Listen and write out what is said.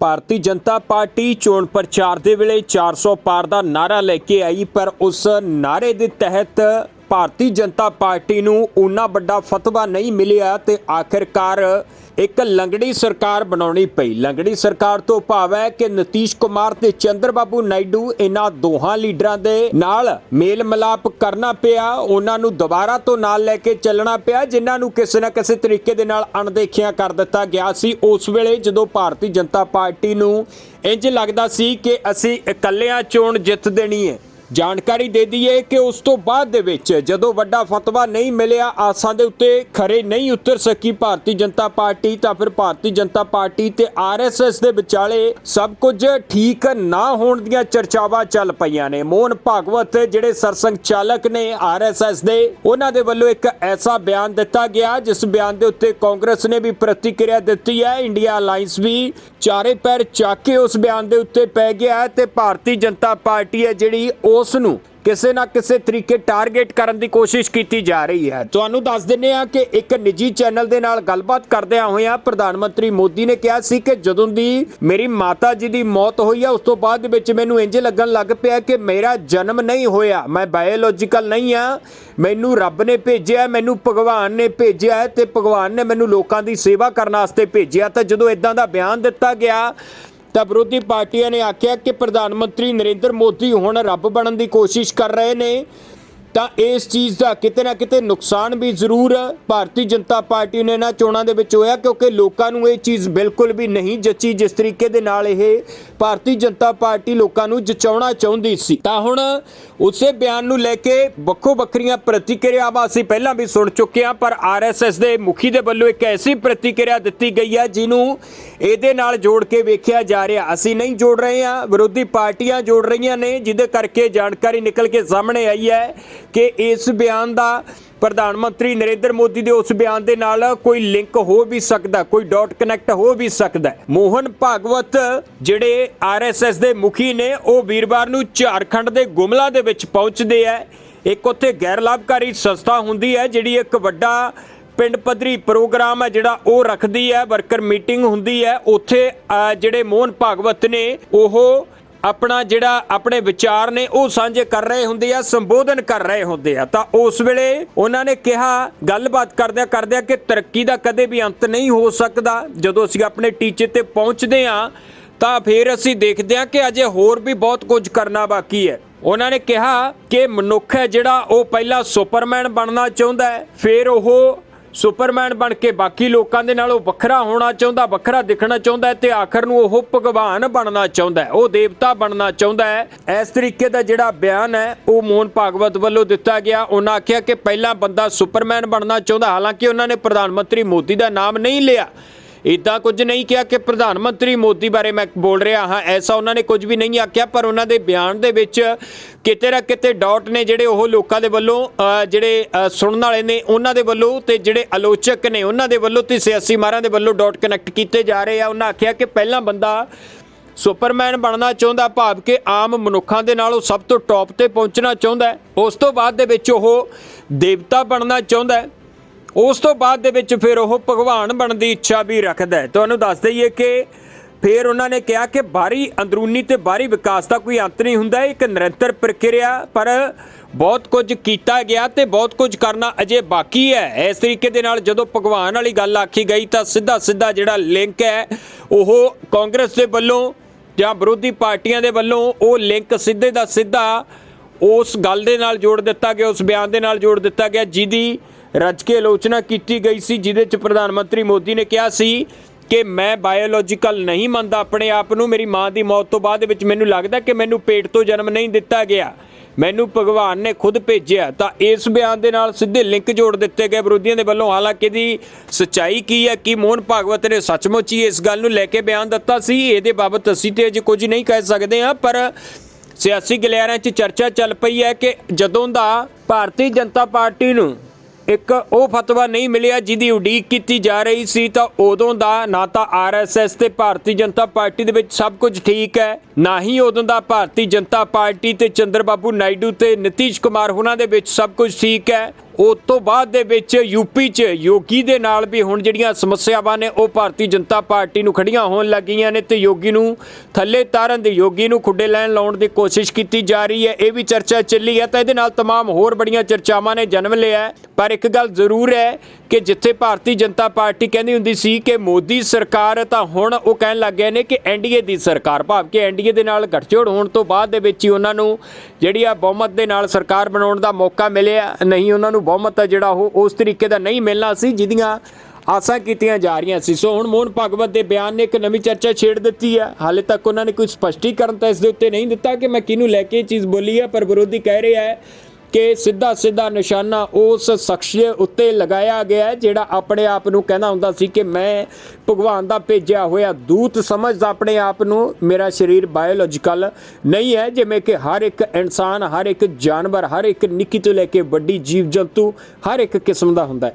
Bharatiya Janata party ਚੋਣ ਪ੍ਰਚਾਰ ਦੇ ਵੇਲੇ 400 ਪਾਰ ਦਾ ਨਾਰਾ ਲੈ ਕੇ ਆਈ, ਪਰ ਉਸ ਨਾਰੇ ਦੇ ਤਹਿਤ ਭਾਰਤੀ ਜਨਤਾ ਪਾਰਟੀ ਨੂੰ ਉਨਾ ਵੱਡਾ ਫਤਵਾ ਨਹੀਂ ਮਿਲਿਆ ਤੇ ਆਖਿਰਕਾਰ ਇੱਕ ਲੰਗੜੀ ਸਰਕਾਰ ਬਣਾਉਣੀ ਪਈ। ਲੰਗੜੀ ਸਰਕਾਰ ਤੋਂ ਭਾਵ ਹੈ ਕਿ ਨਤੀਸ਼ ਕੁਮਾਰ ਤੇ ਚੰਦਰਬਾਬੂ ਨਾਇਡੂ ਇਹਨਾਂ ਦੋਹਾਂ ਲੀਡਰਾਂ ਦੇ ਨਾਲ ਮੇਲ ਮਿਲਾਪ ਕਰਨਾ ਪਿਆ। ਉਹਨਾਂ ਨੂੰ ਦੁਬਾਰਾ ਤੋਂ ਨਾਲ ਲੈ ਕੇ ਚੱਲਣਾ ਪਿਆ, ਜਿਨ੍ਹਾਂ ਨੂੰ ਕਿਸੇ ਨਾ ਕਿਸੇ ਤਰੀਕੇ ਦੇ ਨਾਲ ਅਣਦੇਖਿਆ ਕਰ ਦਿੱਤਾ ਗਿਆ ਸੀ। ਉਸ ਵੇਲੇ ਜਦੋਂ ਭਾਰਤੀ ਜਨਤਾ ਪਾਰਟੀ ਨੂੰ ਇੰਜ ਲੱਗਦਾ ਸੀ ਕਿ ਅਸੀਂ ਇਕੱਲਿਆਂ ਚੋਣ ਜਿੱਤ ਦੇਣੀ ਹੈ। ਜਾਣਕਾਰੀ ਦੇ ਦਈਏ ਕਿ ਉਸ ਤੋਂ ਬਾਅਦ ਦੇ ਵਿੱਚ ਜਦੋਂ ਵੱਡਾ ਫਤਵਾ ਨਹੀਂ ਮਿਲਿਆ, ਆਸਾਂ ਦੇ ਉੱਤੇ ਖਰੇ ਨਹੀਂ ਉਤਰ ਸਕੀ ਭਾਰਤੀ ਜਨਤਾ ਪਾਰਟੀ, ਤਾਂ ਫਿਰ ਭਾਰਤੀ ਜਨਤਾ ਪਾਰਟੀ ਤੇ ਆਰਐਸਐਸ ਦੇ ਵਿਚਾਲੇ ਸਭ ਕੁਝ ਠੀਕ ਨਾ ਹੋਣ ਦੀਆਂ ਚਰਚਾਵਾਂ ਚੱਲ ਪਈਆਂ ਨੇ। ਮੋਹਨ ਭਾਗਵਤ, ਜਿਹੜੇ ਸਰਸੰਘ ਚਾਲਕ ਨੇ ਆਰਐਸਐਸ ਦੇ, ਉਹਨਾਂ ਦੇ ਵੱਲੋਂ ਇੱਕ ਐਸਾ ਬਿਆਨ ਦਿੱਤਾ ਗਿਆ, ਜਿਸ ਬਿਆਨ ਦੇ ਉੱਤੇ ਕਾਂਗਰਸ ਨੇ ਵੀ ਪ੍ਰਤੀਕਿਰਿਆ ਦਿੱਤੀ ਹੈ। ਇੰਡੀਆ ਅਲਾਈਅੰਸ ਵੀ ਚਾਰੇ ਪੈਰ ਚੱਕ ਕੇ ਉਸ ਬਿਆਨ ਦੇ ਉੱਤੇ ਪੈ ਗਿਆ ਤੇ ਭਾਰਤੀ ਜਨਤਾ ਪਾਰਟੀ ਹੈ ਜਿਹੜੀ ਉਸ ਨੂੰ ਕਿਸੇ ਨਾ ਕਿਸੇ ਤਰੀਕੇ ਟਾਰਗੇਟ ਕਰਨ ਦੀ ਕੋਸ਼ਿਸ਼ ਕੀਤੀ ਜਾ ਰਹੀ ਹੈ। ਤੁਹਾਨੂੰ ਦੱਸ ਦਿੰਨੇ ਆ ਕਿ ਇੱਕ ਨਿੱਜੀ ਚੈਨਲ ਦੇ ਨਾਲ ਗੱਲਬਾਤ ਕਰਦਿਆਂ ਹੋਇਆਂ ਪ੍ਰਧਾਨ ਮੰਤਰੀ ਮੋਦੀ ਨੇ ਕਿਹਾ ਸੀ ਕਿ ਜਦੋਂ ਦੀ ਮੇਰੀ ਮਾਤਾ ਜੀ ਦੀ ਮੌਤ ਹੋਈ ਆ, ਉਸ ਤੋਂ ਬਾਅਦ ਵਿੱਚ ਮੈਨੂੰ ਇੰਜ ਲੱਗਣ ਲੱਗ ਪਿਆ ਕਿ ਮੇਰਾ ਜਨਮ ਨਹੀਂ ਹੋਇਆ। ਮੈਂ ਬਾਇਓਲੋਜੀਕਲ ਨਹੀਂ ਆ। ਮੈਨੂੰ ਰੱਬ ਨੇ ਭੇਜਿਆ, ਮੈਨੂੰ ਭਗਵਾਨ ਨੇ ਭੇਜਿਆ ਤੇ ਭਗਵਾਨ ਨੇ ਮੈਨੂੰ ਲੋਕਾਂ ਦੀ ਸੇਵਾ ਕਰਨ ਵਾਸਤੇ ਭੇਜਿਆ। ਤਾਂ ਜਦੋਂ ਇਦਾਂ ਦਾ ਬਿਆਨ ਦਿੱਤਾ ਗਿਆ ਤਾਂ ਵਿਰੋਧੀ ਪਾਰਟੀਆਂ ਨੇ ਆਖਿਆ ਕਿ ਪ੍ਰਧਾਨ ਮੰਤਰੀ ਨਰਿੰਦਰ ਮੋਦੀ ਹੁਣ ਰੱਬ ਬਣਨ ਦੀ ਕੋਸ਼ਿਸ਼ ਕਰ ਰਹੇ ਨੇ। ਤਾਂ ਇਸ ਚੀਜ਼ ਦਾ ਕਿਤੇ ਨਾ ਕਿਤੇ ਨੁਕਸਾਨ ਵੀ ਜ਼ਰੂਰ ਭਾਰਤੀ ਜਨਤਾ ਪਾਰਟੀ ਨੇ ਇਹਨਾਂ ਚੋਣਾਂ ਦੇ ਵਿੱਚ ਹੋਇਆ ਕਿਉਂਕਿ ਲੋਕਾਂ ਨੂੰ ਇਹ ਚੀਜ਼ ਬਿਲਕੁਲ ਵੀ ਨਹੀਂ ਜੱਚੀ ਜਿਸ ਤਰੀਕੇ ਦੇ ਨਾਲ ਇਹ ਭਾਰਤੀ ਜਨਤਾ ਪਾਰਟੀ ਲੋਕਾਂ ਨੂੰ ਜਚਾਉਣਾ ਚਾਹੁੰਦੀ ਸੀ। ਤਾਂ ਹੁਣ ਉਸੇ ਬਿਆਨ ਨੂੰ ਲੈ ਕੇ ਵੱਖੋ ਵੱਖਰੀਆਂ ਪ੍ਰਤੀਕਿਰਿਆਵਾਂ ਅਸੀਂ ਪਹਿਲਾਂ ਵੀ ਸੁਣ ਚੁੱਕੇ ਹਾਂ, ਪਰ ਆਰਐਸਐਸ ਦੇ ਮੁਖੀ ਦੇ ਵੱਲੋਂ ਇੱਕ ਐਸੀ ਪ੍ਰਤੀਕਿਰਿਆ ਦਿੱਤੀ ਗਈ ਹੈ ਜਿਹਨੂੰ ਇਹਦੇ ਨਾਲ ਜੋੜ ਕੇ ਵੇਖਿਆ ਜਾ ਰਿਹਾ। ਅਸੀਂ ਨਹੀਂ ਜੋੜ ਰਹੇ ਹਾਂ, ਵਿਰੋਧੀ ਪਾਰਟੀਆਂ ਜੋੜ ਰਹੀਆਂ ਨੇ, ਜਿਹਦੇ ਕਰਕੇ ਜਾਣਕਾਰੀ ਨਿਕਲ ਕੇ ਸਾਹਮਣੇ ਆਈ ਹੈ ਕਿ ਇਸ ਬਿਆਨ ਦਾ ਪ੍ਰਧਾਨ ਮੰਤਰੀ ਨਰਿੰਦਰ ਮੋਦੀ ਦੇ ਉਸ ਬਿਆਨ ਦੇ ਨਾਲ ਕੋਈ ਲਿੰਕ ਹੋ ਵੀ ਸਕਦਾ, ਕੋਈ ਡਾਟ ਕਨੈਕਟ ਹੋ ਵੀ ਸਕਦਾ ਮੋਹਨ ਭਾਗਵਤ ਜਿਹੜੇ ਆਰਐਸਐਸ ਦੇ ਮੁਖੀ ਨੇ, ਉਹ ਵੀਰਵਾਰ ਨੂੰ ਝਾਰਖੰਡ ਦੇ ਗੁਮਲਾ ਦੇ ਵਿੱਚ ਪਹੁੰਚਦੇ ਆ। ਇੱਕ ਉੱਥੇ ਗੈਰ ਲਾਭਕਾਰੀ ਸੰਸਥਾ ਹੁੰਦੀ ਹੈ, ਜਿਹੜੀ ਇੱਕ ਵੱਡਾ ਪਿੰਡ ਪੱਧਰੀ ਪ੍ਰੋਗਰਾਮ ਹੈ, ਜਿਹੜਾ ਉਹ ਰੱਖਦੀ ਹੈ, ਵਰਕਰ ਮੀਟਿੰਗ ਹੁੰਦੀ ਹੈ। ਉੱਥੇ ਜਿਹੜੇ ਮੋਹਨ ਭਾਗਵਤ ਨੇ, ਉਹ ਆਪਣਾ ਜਿਹੜਾ ਆਪਣੇ ਵਿਚਾਰ ਨੇ ਉਹ ਸਾਂਝੇ ਕਰ ਰਹੇ ਹੁੰਦੇ ਆ, ਸੰਬੋਧਨ ਕਰ ਰਹੇ ਹੁੰਦੇ ਆ। ਤਾਂ ਉਸ ਵੇਲੇ ਉਹਨਾਂ ਨੇ ਕਿਹਾ, ਗੱਲਬਾਤ ਕਰਦਿਆਂ ਕਰਦਿਆਂ ਕਿ ਤਰੱਕੀ ਦਾ ਕਦੇ ਵੀ ਅੰਤ ਨਹੀਂ ਹੋ ਸਕਦਾ। ਜਦੋਂ ਅਸੀਂ ਆਪਣੇ ਟੀਚੇ ਤੇ ਪਹੁੰਚਦੇ ਆ ਤਾਂ ਫਿਰ ਅਸੀਂ ਦੇਖਦੇ ਆ ਕਿ ਅਜੇ ਹੋਰ ਵੀ ਬਹੁਤ ਕੁਝ ਕਰਨਾ ਬਾਕੀ ਹੈ। ਉਹਨਾਂ ਨੇ ਕਿਹਾ ਕਿ ਮਨੁੱਖ ਹੈ ਜਿਹੜਾ ਉਹ ਪਹਿਲਾਂ ਸੁਪਰਮੈਨ ਬਣਨਾ ਚਾਹੁੰਦਾ ਹੈ, ਫਿਰ ਉਹ ਸੁਪਰਮੈਨ ਬਣ ਕੇ ਬਾਕੀ ਲੋਕਾਂ ਦੇ ਨਾਲੋਂ ਵੱਖਰਾ ਹੋਣਾ ਚਾਹੁੰਦਾ, ਵੱਖਰਾ ਦਿਖਣਾ ਚਾਹੁੰਦਾ ਹੈ ਤੇ ਆਖਰ ਨੂੰ ਉਹ ਭਗਵਾਨ ਬਣਨਾ ਚਾਹੁੰਦਾ ਹੈ, ਉਹ ਦੇਵਤਾ ਬਣਨਾ ਚਾਹੁੰਦਾ ਹੈ। ਇਸ ਤਰੀਕੇ ਦਾ ਜਿਹੜਾ ਬਿਆਨ ਹੈ, ਉਹ ਮੋਹਨ ਭਾਗਵਤ ਵੱਲੋਂ ਦਿੱਤਾ ਗਿਆ। ਉਹਨਾਂ ਆਖਿਆ ਕਿ ਪਹਿਲਾਂ ਬੰਦਾ ਸੁਪਰਮੈਨ ਬਣਨਾ ਚਾਹੁੰਦਾ, ਹਾਲਾਂਕਿ ਉਹਨਾਂ ਨੇ ਪ੍ਰਧਾਨ ਮੰਤਰੀ ਮੋਦੀ ਦਾ ਨਾਮ ਨਹੀਂ ਲਿਆ। ਇਦਾਂ ਕੁਝ ਨਹੀਂ ਕਿਹਾ ਕਿ ਪ੍ਰਧਾਨ ਮੰਤਰੀ ਮੋਦੀ ਬਾਰੇ ਮੈਂ ਬੋਲ ਰਿਹਾ ਹਾਂ। ਐਸਾ ਉਹਨਾਂ ਨੇ ਕੁਝ ਵੀ ਨਹੀਂ ਆਖਿਆ, ਪਰ ਉਹਨਾਂ ਦੇ ਬਿਆਨ ਦੇ ਵਿੱਚ ਕਿਤੇ ਨਾ ਕਿਤੇ ਡਾਟ ਨੇ ਜਿਹੜੇ ਉਹ ਲੋਕਾਂ ਦੇ ਵੱਲੋਂ ਜਿਹੜੇ ਸੁਣਨ ਵਾਲੇ ਨੇ ਉਹਨਾਂ ਦੇ ਵੱਲੋਂ ਤੇ ਜਿਹੜੇ ਆਲੋਚਕ ਨੇ ਉਹਨਾਂ ਦੇ ਵੱਲੋਂ ਤੇ ਸਿਆਸੀ ਮਾਰਾਂ ਦੇ ਵੱਲੋਂ ਡਾਟ ਕਨੈਕਟ ਕੀਤੇ ਜਾ ਰਹੇ ਆ। ਉਹਨਾਂ ਆਖਿਆ ਕਿ ਪਹਿਲਾਂ ਬੰਦਾ ਸੁਪਰਮੈਨ ਬਣਨਾ ਚਾਹੁੰਦਾ, ਭਾਵ ਕਿ ਆਮ ਮਨੁੱਖਾਂ ਦੇ ਨਾਲ ਉਹ ਸਭ ਤੋਂ ਟੌਪ ਤੇ ਪਹੁੰਚਣਾ ਚਾਹੁੰਦਾ ਉਸ ਤੋਂ ਬਾਅਦ ਦੇ ਵਿੱਚ ਉਹ ਦੇਵਤਾ ਬਣਨਾ ਚਾਹੁੰਦਾ ਉਸ ਤੋਂ ਬਾਅਦ ਦੇ ਵਿੱਚ ਫਿਰ ਉਹ ਭਗਵਾਨ ਬਣਨ ਦੀ ਇੱਛਾ ਵੀ ਰੱਖਦਾ ਹੈ। ਤੁਹਾਨੂੰ ਦੱਸ ਦਈਏ ਕਿ ਫਿਰ ਉਹਨਾਂ ਨੇ ਕਿਹਾ ਕਿ ਬਾਹਰੀ ਅੰਦਰੂਨੀ ਤੇ ਬਾਹਰੀ ਵਿਕਾਸ ਦਾ ਕੋਈ ਅੰਤ ਨਹੀਂ ਹੁੰਦਾ ਇੱਕ ਨਿਰੰਤਰ ਪ੍ਰਕਿਰਿਆ, ਪਰ ਬਹੁਤ ਕੁਝ ਕੀਤਾ ਗਿਆ ਤੇ ਬਹੁਤ ਕੁਝ ਕਰਨਾ ਅਜੇ ਬਾਕੀ ਹੈ। ਇਸ ਤਰੀਕੇ ਦੇ ਨਾਲ ਜਦੋਂ ਭਗਵਾਨ ਵਾਲੀ ਗੱਲ ਆਖੀ ਗਈ ਤਾਂ ਸਿੱਧਾ ਸਿੱਧਾ ਜਿਹੜਾ ਲਿੰਕ ਹੈ, ਉਹ ਕਾਂਗਰਸ ਦੇ ਵੱਲੋਂ ਜਾਂ ਵਿਰੋਧੀ ਪਾਰਟੀਆਂ ਦੇ ਵੱਲੋਂ ਉਹ ਲਿੰਕ ਸਿੱਧੇ ਦਾ ਸਿੱਧਾ ਉਸ ਗੱਲ ਦੇ ਨਾਲ ਜੋੜ ਦਿੱਤਾ ਗਿਆ, ਉਸ ਬਿਆਨ ਦੇ ਨਾਲ ਜੋੜ ਦਿੱਤਾ ਗਿਆ, ਜਿਹਦੀ ਰੱਜ ਕੇ ਆਲੋਚਨਾ ਕੀਤੀ ਗਈ ਸੀ, ਜਿਹਦੇ ਚ ਪ੍ਰਧਾਨ ਮੰਤਰੀ ਮੋਦੀ ਨੇ ਕਿਹਾ ਸੀ ਕਿ ਮੈਂ ਬਾਇਓਲੋਜੀਕਲ ਨਹੀਂ ਮੰਨਦਾ, ਆਪਣੇ ਆਪ ਨੂੰ ਮੇਰੀ ਮਾਂ ਦੀ ਮੌਤ ਤੋਂ ਬਾਅਦ ਵਿੱਚ ਮੈਨੂੰ ਲੱਗਦਾ ਕਿ ਮੈਨੂੰ ਪੇਟ ਤੋਂ ਜਨਮ ਨਹੀਂ ਦਿੱਤਾ ਗਿਆ। ਮੈਨੂੰ ਭਗਵਾਨ ਨੇ ਖੁਦ ਭੇਜਿਆ, ਤਾਂ ਇਸ ਬਿਆਨ ਦੇ ਨਾਲ ਸਿੱਧੇ ਲਿੰਕ ਜੋੜ ਦਿੱਤੇ ਗਏ ਵਿਰੋਧੀਆਂ ਦੇ ਵੱਲੋਂ। ਹਾਲਾਂਕਿ ਦੀ ਸੱਚਾਈ ਕੀ ਹੈ, ਕਿ ਮੋਹਨ ਭਾਗਵਤ ਨੇ ਸੱਚਮੁੱਚ ਹੀ ਇਸ ਗੱਲ ਨੂੰ ਲੈ ਕੇ ਬਿਆਨ ਦਿੱਤਾ ਸੀ, ਇਹਦੇ ਬਾਬਤ ਅਸੀਂ ਤੇ ਅਜੇ ਕੁਝ ਨਹੀਂ ਕਹਿ ਸਕਦੇ ਹਾਂ, ਪਰ ਸਿਆਸੀ ਗਲਿਆਰਿਆਂ 'ਚ ਚਰਚਾ ਚੱਲ ਪਈ ਹੈ ਕਿ ਜਦੋਂ ਦਾ ਭਾਰਤੀ ਜਨਤਾ ਪਾਰਟੀ ਨੂੰ ਇੱਕ ਉਹ ਫਤਵਾ ਨਹੀਂ ਮਿਲਿਆ ਜਿਹਦੀ ਉਡੀਕ ਕੀਤੀ ਜਾ ਰਹੀ ਸੀ ਤਾਂ ਉਦੋਂ ਦਾ ਨਾ ਤਾਂ ਆਰਐਸਐਸ ਤੇ ਭਾਰਤੀ ਜਨਤਾ ਪਾਰਟੀ ਦੇ ਵਿੱਚ ਸਭ ਕੁਝ ਠੀਕ ਹੈ, ਨਾ ਹੀ ਉਦੋਂ ਦਾ ਭਾਰਤੀ ਜਨਤਾ ਪਾਰਟੀ ਤੇ ਚੰਦਰਬਾਬੂ ਨਾਇਡੂ ਤੇ ਨਿਤੀਸ਼ ਕੁਮਾਰ ਉਹਨਾਂ ਦੇ ਵਿੱਚ ਸਭ ਕੁਝ ਠੀਕ ਹੈ। ਉਸ ਤੋਂ ਬਾਅਦ ਦੇ ਵਿੱਚ ਯੂਪੀ 'ਚ ਯੋਗੀ ਦੇ ਨਾਲ ਵੀ ਹੁਣ ਜਿਹੜੀਆਂ ਸਮੱਸਿਆਵਾਂ ਨੇ ਉਹ ਭਾਰਤੀ ਜਨਤਾ ਪਾਰਟੀ ਨੂੰ ਖੜੀਆਂ ਹੋਣ ਲੱਗੀਆਂ ਨੇ ਤੇ ਯੋਗੀ ਨੂੰ ਥੱਲੇ ਤਾਰਨ ਦੀ ਯੋਗੀ ਨੂੰ ਖੁੱਡੇ ਲੈਣ ਲਾਉਣ ਦੀ ਕੋਸ਼ਿਸ਼ ਕੀਤੀ ਜਾ ਰਹੀ ਹੈ ਇਹ ਵੀ ਚਰਚਾ ਚੱਲੀ ਹੈ ਤਾਂ ਇਹਦੇ ਨਾਲ तमाम ਹੋਰ ਬੜੀਆਂ ਚਰਚਾਵਾਂ ਨੇ ਜਨਮ ਲਿਆ ਹੈ। ਪਰ ਇੱਕ ਗੱਲ ਜ਼ਰੂਰ ਹੈ ਕਿ ਜਿੱਥੇ ਭਾਰਤੀ ਜਨਤਾ ਪਾਰਟੀ ਕਹਿੰਦੀ ਹੁੰਦੀ ਸੀ ਕਿ ਮੋਦੀ ਸਰਕਾਰ ਤਾਂ ਹੁਣ ਉਹ ਕਹਿਣ ਲੱਗ ਗਏ ਨੇ ਕਿ ਐਨਡੀਏ ਦੀ ਸਰਕਾਰ ਭਾਵ ਕਿ ਐਨਡੀਏ ਦੇ ਨਾਲ ਗੱਠਜੋੜ ਹੋਣ ਤੋਂ ਬਾਅਦ ਦੇ ਵਿੱਚ ਹੀ ਉਹਨਾਂ ਨੂੰ ਜਿਹੜੀ ਆ ਬਹੁਮਤ ਦੇ ਨਾਲ ਸਰਕਾਰ ਬਣਾਉਣ ਦਾ ਮੌਕਾ ਮਿਲਿਆ ਨਹੀਂ ਉਹਨਾਂ ਨੂੰ ਬਹੁਮਤ ਹੈ ਜਿਹੜਾ ਉਹ ਉਸ ਤਰੀਕੇ ਦਾ ਨਹੀਂ ਮਿਲਣਾ ਸੀ, ਜਿਹਦੀਆਂ ਆਸਾਂ ਕੀਤੀਆਂ ਜਾ ਰਹੀਆਂ ਸੀ। ਸੋ ਹੁਣ ਮੋਹਨ ਭਗਵਤ ਦੇ ਬਿਆਨ ਨੇ ਇੱਕ ਨਵੀਂ ਚਰਚਾ ਛੇੜ ਦਿੱਤੀ ਹੈ। ਹਾਲੇ ਤੱਕ ਉਹਨਾਂ ਨੇ ਕੋਈ ਸਪਸ਼ਟੀਕਰਨ ਤਾਂ ਇਸ ਦੇ ਉੱਤੇ ਨਹੀਂ ਦਿੱਤਾ ਕਿ ਮੈਂ ਕਿਹਨੂੰ ਲੈ ਕੇ ਇਹ ਚੀਜ਼ ਬੋਲੀ ਹੈ, ਪਰ ਵਿਰੋਧੀ ਕਹਿ ਰਿਹਾ ਹੈ ਕਿ ਸਿੱਧਾ ਸਿੱਧਾ ਨਿਸ਼ਾਨਾ ਉਸ ਸ਼ਖਸੀਅਤ ਉੱਤੇ ਲਗਾਇਆ ਗਿਆ ਜਿਹੜਾ ਆਪਣੇ ਆਪ ਨੂੰ ਕਹਿੰਦਾ ਹੁੰਦਾ ਸੀ ਕਿ ਮੈਂ ਭਗਵਾਨ ਦਾ ਭੇਜਿਆ ਹੋਇਆ ਦੂਤ ਸਮਝਦਾ ਆਪਣੇ ਆਪ ਨੂੰ, ਮੇਰਾ ਸਰੀਰ ਬਾਇਓਲੋਜੀਕਲ ਨਹੀਂ ਹੈ, ਜਿਵੇਂ ਕਿ ਹਰ ਇੱਕ ਇਨਸਾਨ, ਹਰ ਇੱਕ ਜਾਨਵਰ, ਹਰ ਇੱਕ ਨਿੱਕੀ ਤੋਂ ਲੈ ਕੇ ਵੱਡੀ ਜੀਵ ਜੰਤੂ ਹਰ ਇੱਕ ਕਿਸਮ ਦਾ ਹੁੰਦਾ ਹੈ।